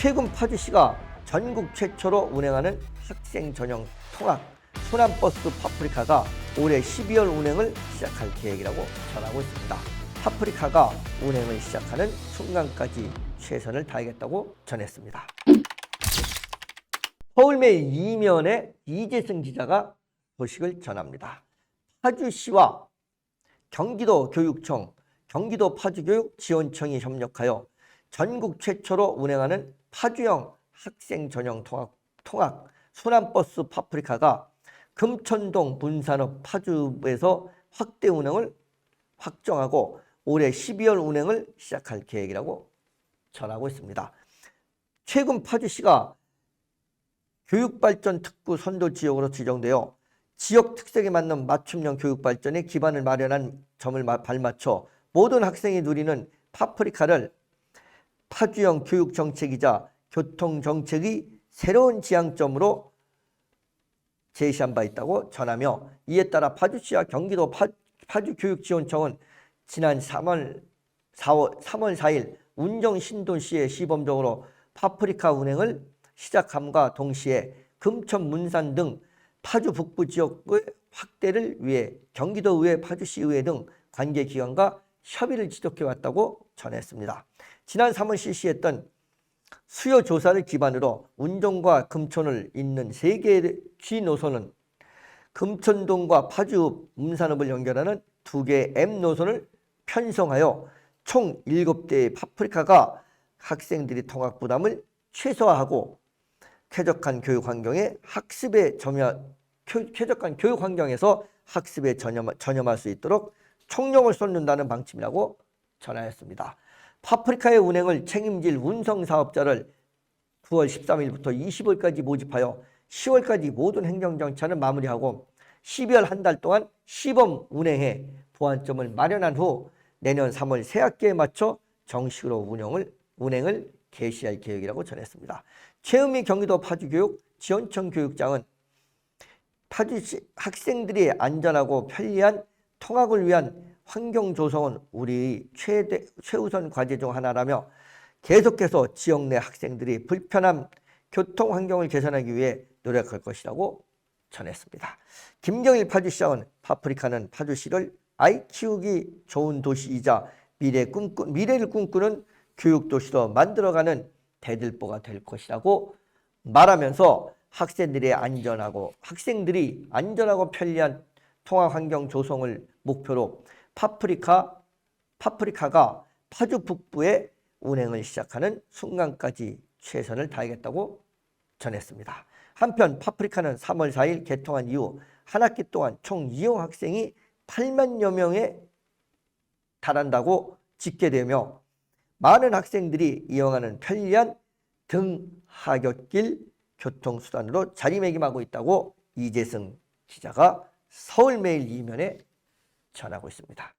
최근 파주시가 전국 최초로 운행하는 학생 전용 통학 순환버스 파프리카가 올해 12월 운행을 시작할 계획이라고 전하고 있습니다. 파프리카가 운행을 시작하는 순간까지 최선을 다하겠다고 전했습니다. 서울매일 이면에 이재승 기자가 소식을 전합니다. 파주시와 경기도 교육청, 경기도 파주교육지원청이 협력하여 전국 최초로 운행하는 파주형 학생 전용 통학, 통학 순환버스 파프리카가 금천동 분산업 파주에서 확대 운행을 확정하고 올해 12월 운행을 시작할 계획이라고 전하고 있습니다. 최근 파주시가 교육발전 특구 선도 지역으로 지정되어 지역 특색에 맞는 맞춤형 교육 발전에 기반을 마련한 점을 마- 발맞춰 모든 학생이 누리는 파프리카를 파주형 교육 정책이자 교통 정책의 새로운 지향점으로 제시한 바 있다고 전하며 이에 따라 파주시와 경기도 파, 파주교육지원청은 지난 3월 4월 3월 4일 운정 신도시에 시범적으로 파프리카 운행을 시작함과 동시에 금천 문산 등 파주 북부 지역의 확대를 위해 경기도의회 파주시의회 등 관계기관과 협의를 지속해 왔다고 전했습니다. 지난 3월 실시했던 수요 조사를 기반으로 운정과 금천을 잇는 세 개의 G 노선은 금천동과 파주 문산읍을 연결하는 두 개의 M 노선을 편성하여 총 7대의 파프리카가 학생들이 통학 부담을 최소화하고 쾌적한 교육 환경에 학습에 쾌- 쾌적한 교육 환경에서 학습에 전념, 전념할 수 있도록 총력을 쏟는다는 방침이라고 전하였습니다. 파프리카의 운행을 책임질 운송 사업자를 9월 13일부터 20일까지 모집하여 10월까지 모든 행정정차를 마무리하고 12월 한 달 동안 시범 운행해 보완점을 마련한 후 내년 3월 새 학기에 맞춰 정식으로 운영을 운행을 개시할 계획이라고 전했습니다. 최은미 경기도 파주교육 지원청 교육장은 파주시 학생들이 안전하고 편리한 통학을 위한 환경 조성은 우리 최대 최우선 과제 중 하나라며 계속해서 지역 내 학생들이 불편한 교통 환경을 개선하기 위해 노력할 것이라고 전했습니다. 김경일 파주시장은 파프리카는 파주시를 아이 키우기 좋은 도시이자 미래 꿈꾸, 미래를 꿈꾸는 교육 도시로 만들어가는 대들보가 될 것이라고 말하면서 학생들의 안전하고 학생들이 안전하고 편리한 통학 환경 조성을 목표로 파프리카 파프리카가 파주 북부에 운행을 시작하는 순간까지 최선을 다하겠다고 전했습니다. 한편 파프리카는 3월 4일 개통한 이후 한 학기 동안 총 이용 학생이 8만여 명에 달한다고 집계되며 많은 학생들이 이용하는 편리한 등하굣길 교통수단으로 자리매김하고 있다고 이재승 기자가 서울매일 이면에 전하고 있습니다.